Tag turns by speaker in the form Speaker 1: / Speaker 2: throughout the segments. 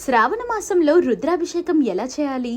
Speaker 1: శ్రావణ మాసంలో రుద్రాభిషేకం ఎలా చేయాలి?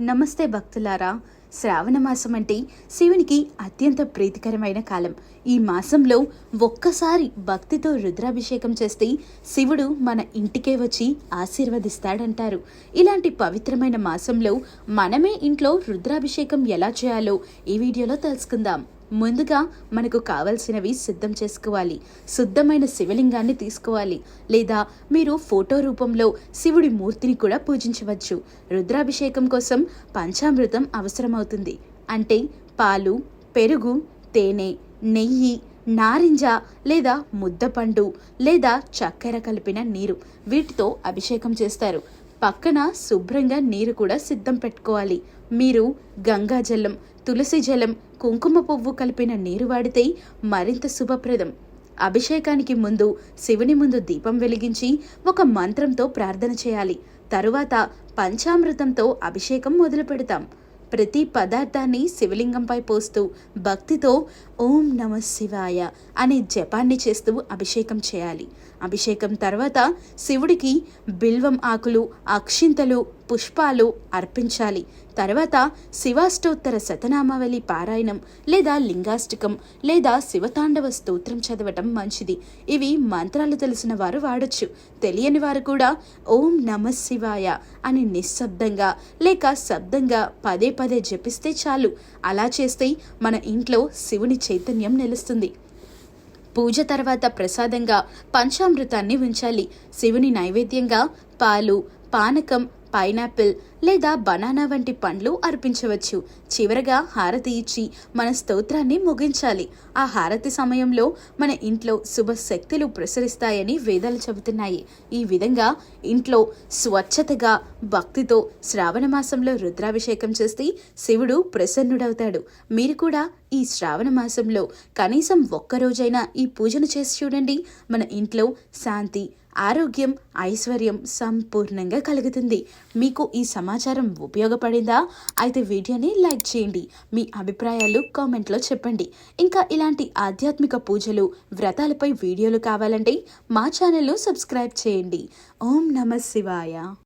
Speaker 1: నమస్తే భక్తులారా. శ్రావణ మాసం అంటే శివునికి అత్యంత ప్రీతికరమైన కాలం. ఈ మాసంలో ఒక్కసారి భక్తితో రుద్రాభిషేకం చేస్తే శివుడు మన ఇంటికే వచ్చి ఆశీర్వదిస్తాడంటారు. ఇలాంటి పవిత్రమైన మాసంలో మనమే ఇంట్లో రుద్రాభిషేకం ఎలా చేయాలో ఈ వీడియోలో తెలుసుకుందాం. ముందుగా మనకు కావలసినవి సిద్ధం చేసుకోవాలి. శుద్ధమైన శివలింగాన్ని తీసుకోవాలి. లేదా మీరు ఫోటో రూపంలో శివుడి మూర్తిని కూడా పూజించవచ్చు. రుద్రాభిషేకం కోసం పంచామృతం అవసరమవుతుంది. అంటే పాలు పెరుగు తేనె నెయ్యి నారింజ లేదా ముద్దపండు లేదా చక్కెర కలిపిన నీరు వీటితో అభిషేకం చేస్తారు. పక్కన శుభ్రంగా నీరు కూడా సిద్ధం పెట్టుకోవాలి. మీరు గంగాజలం తులసి జలం కుంకుమ పువ్వు కలిపిన నీరు వాడితే మరింత శుభప్రదం. అభిషేకానికి ముందు శివుని ముందు దీపం వెలిగించి ఒక మంత్రంతో ప్రార్థన చేయాలి. తరువాత పంచామృతంతో అభిషేకం మొదలు పెడతాం ప్రతి పదార్థాన్ని శివలింగంపై పోస్తూ భక్తితో ఓం నమ శివాయ అనే జపాన్ని చేస్తూ అభిషేకం చేయాలి. అభిషేకం తర్వాత శివుడికి బిల్వం ఆకులు అక్షింతలు పుష్పాలు అర్పించాలి. తర్వాత శివాష్టోత్తర శతనామావళి పారాయణం లేదా లింగాష్టకం లేదా శివతాండవ స్తోత్రం చదవటం మంచిది. ఇవి మంత్రాలు తెలిసిన వారు వాడొచ్చు. తెలియని వారు కూడా ఓం నమ శివాయ అని నిశ్శబ్దంగా లేక శబ్దంగా పదే పదే జపిస్తే చాలు. అలా చేస్తే మన ఇంట్లో శివుని చైతన్యం నిలుస్తుంది. పూజ తర్వాత ప్రసాదంగా పంచామృతాన్ని ఉంచాలి. శివుని నైవేద్యంగా పాలు పానకం పైనాపిల్ లేదా బనానా వంటి పండ్లు అర్పించవచ్చు. చివరగా హారతి ఇచ్చి మన స్తోత్రాన్ని ముగించాలి. ఆ హారతి సమయంలో మన ఇంట్లో శుభ శక్తులు ప్రసరిస్తాయని వేదాలు చెబుతున్నాయి. ఈ విధంగా ఇంట్లో స్వచ్ఛతగా భక్తితో శ్రావణ మాసంలో రుద్రాభిషేకం చేస్తే శివుడు ప్రసన్నుడవుతాడు. మీరు కూడా ఈ శ్రావణ మాసంలో కనీసం ఒక్కరోజైనా ఈ పూజను చేసి చూడండి. మన ఇంట్లో శాంతి ఆరోగ్యం ఐశ్వర్యం సంపూర్ణంగా కలుగుతుంది. మీకు ఈ సమాచారం ఉపయోగపడిందా? అయితే వీడియోని లైక్ చేయండి. మీ అభిప్రాయాలు కామెంట్లో చెప్పండి. ఇంకా ఇలాంటి ఆధ్యాత్మిక పూజలు వ్రతాలపై వీడియోలు కావాలంటే మా ఛానల్ను సబ్స్క్రైబ్ చేయండి. ఓం నమ శివాయ.